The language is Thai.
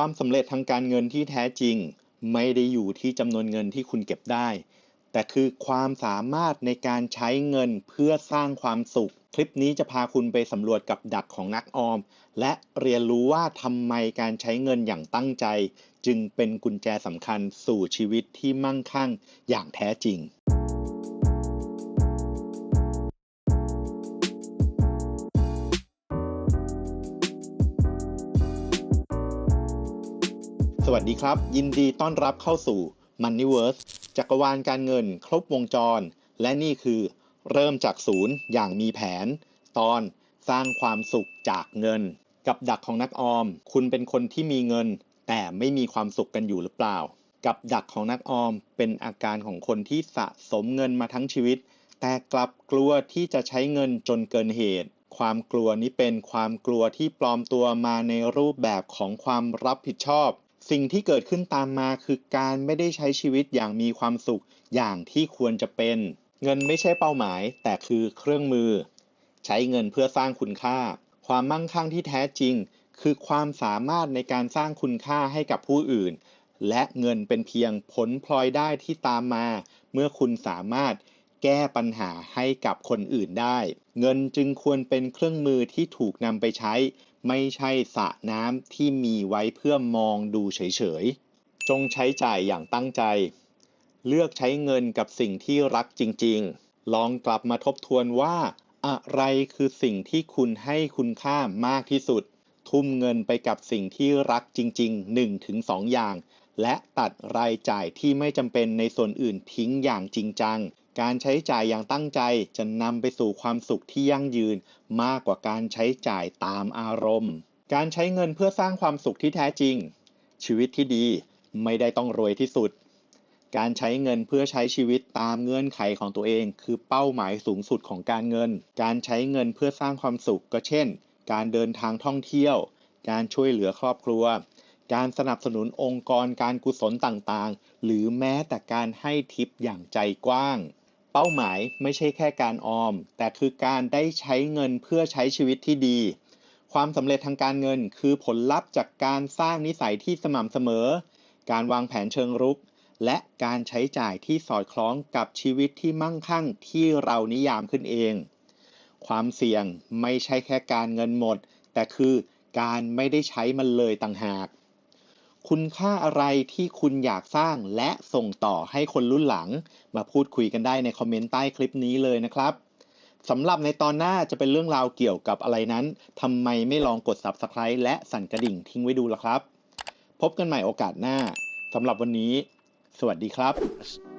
ความสำเร็จทางการเงินที่แท้จริง ไม่ได้อยู่ที่จำนวนเงินที่คุณเก็บได้ แต่คือความสามารถในการใช้เงินเพื่อสร้างความสุข คลิปนี้จะพาคุณไปสำรวจกับดักของนักออม และเรียนรู้ว่าทำไมการใช้เงินอย่างตั้งใจ จึงเป็นกุญแจสำคัญสู่ชีวิตที่มั่งคั่งอย่างแท้จริง สวัสดีครับ ยินดีต้อนรับเข้าสู่ Moneyverse จักรวาลการเงินครบวงจร และนี่คือ เริ่มจากศูนย์อย่างมีแผน ตอนสร้างความสุขจากเงิน กับดักของนักออม คุณเป็นคนที่มีเงิน แต่ไม่มีความสุขกันอยู่หรือเปล่า กับดักของนักออมเป็นอาการของคนที่สะสมเงินมาทั้งชีวิต แต่กลับกลัวที่จะใช้เงินจนเกินเหตุความกลัวนี้เป็นความกลัวที่ปลอมตัวมาในรูปแบบของความรับผิดชอบ สิ่งที่เกิดขึ้นตามมาคือการไม่ได้ใช้ชีวิตอย่างมีความสุขอย่างที่ควรจะเป็น เงินไม่ใช่เป้าหมาย แต่คือเครื่องมือ ใช้เงินเพื่อสร้างคุณค่า ความมั่งคั่งที่แท้จริง คือความสามารถในการสร้างคุณค่าให้กับผู้อื่น และเงินเป็นเพียงผลพลอยได้ที่ตามมา เมื่อคุณสามารถ แก้ปัญหาให้กับคนอื่นได้ เงินจึงควรเป็นเครื่องมือที่ถูกนำไปใช้ ไม่ใช่สระน้ำที่มีไว้เพื่อมองดูเฉยๆ จงใช้จ่ายอย่างตั้งใจ เลือกใช้เงินกับสิ่งที่รักจริงๆ ลองกลับมาทบทวนว่า อะไรคือสิ่งที่คุณให้คุณค่ามากที่สุด ทุ่มเงินไปกับสิ่งที่รักจริง ๆ 1-2 อย่าง และตัดรายจ่ายที่ไม่จำเป็นในส่วนอื่นทิ้งอย่างจริงจัง การใช้จ่ายอย่างตั้งใจจะนำไปสู่ความสุขที่ยั่งยืน มากกว่าการใช้จ่ายตามอารมณ์ การใช้เงินเพื่อสร้างความสุขที่แท้จริง ชีวิตที่ดีไม่ได้ต้องรวยที่สุด การใช้เงินเพื่อใช้ชีวิตตามเงื่อนไขของตัวเอง คือเป้าหมายสูงสุดของการเงิน การใช้เงินเพื่อสร้างความสุขก็เช่น การเดินทางท่องเที่ยว การช่วยเหลือครอบครัวการสนับสนุนองค์กรการกุศลต่างๆ หรือแม้แต่การให้ทิปอย่างใจกว้าง เป้าหมายไม่ใช่แค่การออม แต่คือการได้ใช้เงินเพื่อใช้ชีวิตที่ดี ความสำเร็จทางการเงินคือผลลัพธ์จากการสร้างนิสัยที่สม่ำเสมอ การวางแผนเชิงรุก และการใช้จ่ายที่สอดคล้องกับชีวิตที่มั่งคั่งที่เรานิยามขึ้นเอง ความเสี่ยงไม่ใช่แค่การเงินหมด แต่คือการไม่ได้ใช้มันเลยต่างหาก คุณค่าอะไรที่คุณอยากสร้างและส่งต่อให้คนรุ่นหลัง มาพูดคุยกันได้ในคอมเมนต์ใต้คลิปนี้เลยนะครับสำหรับในตอนหน้าจะเป็นเรื่องราวเกี่ยวกับอะไรนั้นทำไมไม่ลองกด Subscribe และสั่นกระดิ่งทิ้งไว้ดูล่ะครับ พบกันใหม่โอกาสหน้าสำหรับวันนี้ สวัสดีครับ